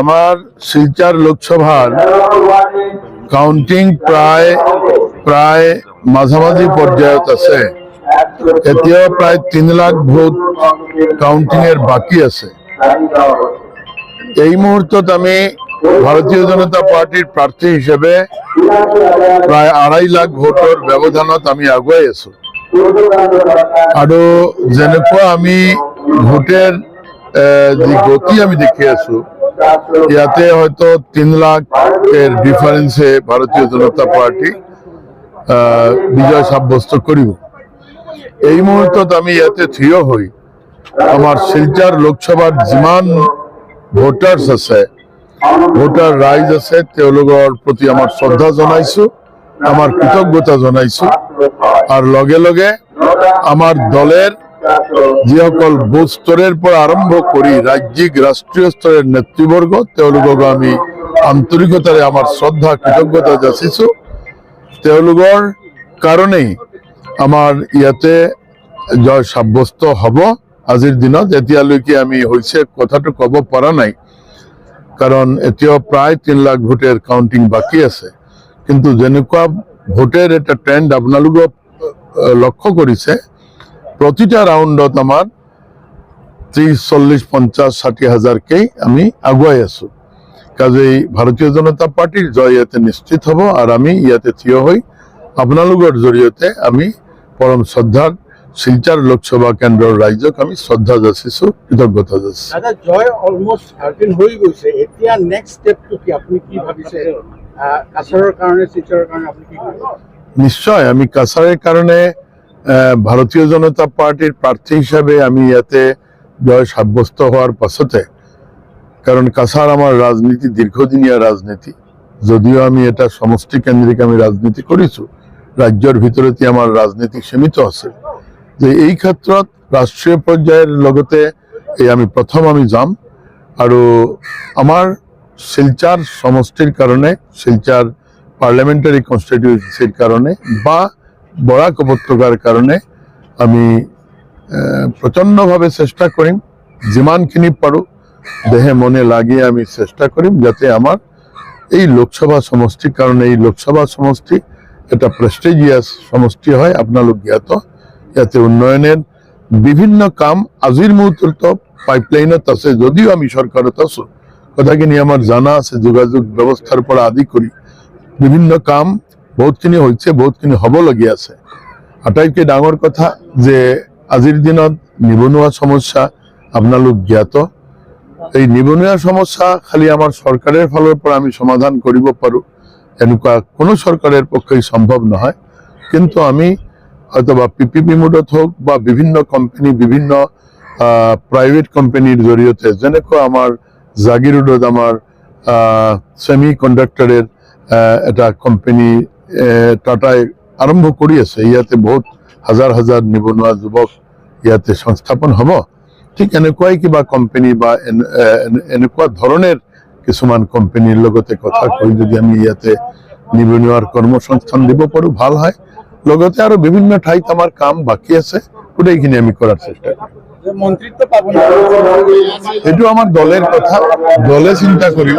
আমার শিলচর লোকসভার কাউন্টিং প্ৰায় প্ৰায় মাঝামাঝি পৰ্যায়ত আছে। এতিয়াও প্ৰায় তিন লাখ ভোট কাউন্টিং এর বাকি আছে। এই মুহূর্তত আমি ভারতীয় জনতা পাৰ্টিৰ প্ৰাৰ্থী হিসেবে প্ৰায় আঢ়াই লাখ ভোটৰ ব্যৱধানত আমি আগুৱাই আছো। আৰু যেনেকুৱা আমি ভোটের যি গতি আমি দেখি আছো, ইয়াতে হয়তো তিন লাখ এর ডিফারেন্সে ভারতীয় জনতা পার্টি বিজয় সাব্যস্ত করিব। এই মুহূর্তত আমি ইয়াতে থিয় হই। আমার শিলচর লোকসভাৰ যিমান ভোটাৰ্স আছে ভোটাৰ ৰাইজ আছে, তেওঁলোকৰ প্ৰতি আমাৰ শ্ৰদ্ধা জনাইছো, আমাৰ কৃতজ্ঞতা জনাইছো। আৰু লগে লগে আমাৰ দলের যিসকল বুথ স্তরের পৰা আৰম্ভ কৰি ৰাজ্যিক, ৰাষ্ট্ৰীয় স্তরের নেতৃবৰ্গ তেওঁলোকক আমি আন্তৰিকতাৰে আমাৰ শ্ৰদ্ধা, কৃতজ্ঞতা যাচিছো। তেওঁলোকৰ কাৰণেই আমাৰ ইয়াতে জয় সাব্যস্ত হ'ব আজিৰ দিনত। এতিয়ালৈকে আমি হৈছে কথাটো ক'ব পৰা নাই, কাৰণ এতিয়াও প্ৰায় তিন লাখ ভোটের কাউন্টিং বাকি আছে। কিন্তু যেনেকুৱা ভোটের এটা ট্রেন্ড আপোনালোকক লক্ষ্য কৰিছে প্ৰতিটা ৰাউণ্ডত আমাৰ ত্ৰিশ চল্লিশ পঞ্চাশ ষাঠি হাজাৰকেই আমি আগুৱাই আছো। কাজেই ভাৰতীয় জনতা পাৰ্টিৰ জয় ইয়াতে নিশ্চিত হ'ব আৰু আমি ইয়াতে থিয় হৈ আপোনালোকৰ জৰিয়তে আমি পৰম শ্ৰদ্ধাৰ শিলচৰ লোকসভা কেন্দ্ৰৰ ৰাইজক আমি শ্ৰদ্ধা যাচিছো কৃতজ্ঞতা যাচিছো। দাদা জয় অলমোষ্ট চাৰ্টিন হৈ গৈছে। এতিয়া নেক্সট ষ্টেপটো কি? আপুনি কি ভাবিছে? কাছাৰৰ কাৰণে শিলচৰৰ কাৰণে আপুনি কি নিশ্চয় আমি কাছারের কারণে আহ, ভারতীয় জনতা পার্টির প্রার্থী হিসাবে আমি ইয়াতে জয় সাব্যস্ত হওয়ার পাছতে, কারণ কাছার আমার রাজনীতি দীর্ঘদিনীয়া রাজনীতি। যদিও আমি এটা সমষ্টি কেন্দ্রিক আমি রাজনীতি কৰিছো ৰাজ্যৰ ভিতৰতে আমাৰ ৰাজনীতি সীমিত আছে। যে এই ক্ষেত্ৰত ৰাষ্ট্ৰীয় পৰ্যায়ৰ লগতে এই আমি প্ৰথম আমি যাম, আৰু আমাৰ শিলচাৰ সমষ্টিৰ কাৰণে, শিলচাৰ পার্লামেন্টারি কনস্টিটিউয়েন্সির কারণে বা বরাক উপত্যকার কারণে আমি আহ, প্রচণ্ডভাবে চেষ্টা কৰিম যিমানখিনি পাৰোঁ দেহে মনে লাগিয়ে আমি চেষ্টা কৰিম যাতে আমাৰ এই লোকসভা সমষ্টিৰ কাৰণে এই লোকসভা সমষ্টি এটা প্ৰেষ্টিজিয়াছ সমষ্টি হয় আপোনালোক জ্ঞাত। ইয়াতে উন্নয়নের বিভিন্ন কাম আজিৰ মুহূৰ্তত পাইপলাইনত আছে যদিও আমি চৰকাৰত আছো। কথাখিনি আমাৰ জানা আছে যোগাযোগ ব্যৱস্থাৰ পৰা আদি কৰি। বিভিন্ন কাম বহুতখিনি হৈছে বহুতখিনি হ'বলগীয়া আছে। আটাইতকৈ ডাঙৰ কথা যে আজিৰ দিনত নিবনুৱা সমস্যা আপোনালোক জ্ঞাত। এই নিবনুৱা সমস্যা খালি আমাৰ চৰকাৰৰ ফালৰ পৰা আমি সমাধান কৰিব পাৰোঁ, এনেকুৱা কোনো চৰকাৰৰ পক্ষেই সম্ভৱ নহয়। কিন্তু আমি হয়তো বা পি পি পি মোডত হওক বা বিভিন্ন কোম্পানী বিভিন্ন প্ৰাইভেট কোম্পানীৰ জৰিয়তে, যেনেকুৱা আমাৰ জাগিৰোডত আমাৰ ছেমি কণ্ডাক্টৰৰ এটা কোম্পানী টাটাই আৰম্ভ কৰি আছে। ইয়াতে বহুত হাজাৰ হাজাৰ নিবনুৱা যুৱক ইয়াতে সংস্থাপন হ'ব। ঠিক এনেকুৱাই কিবা কোম্পানী বা এনেকুৱা ধৰণৰ কিছুমান কোম্পানীৰ লগতে কথা কৈ যদি আমি ইয়াতে নিবনুৱাৰ কৰ্মসংস্থান দিব পাৰোঁ ভালো হয়। লগতে আৰু বিভিন্ন ঠাইত আমাৰ কাম বাকী আছে। গোটেইখিনি আমি কৰাৰ চেষ্টা কৰিম। এইটো আমাৰ দলের কথা। দলে চিন্তা কৰিব।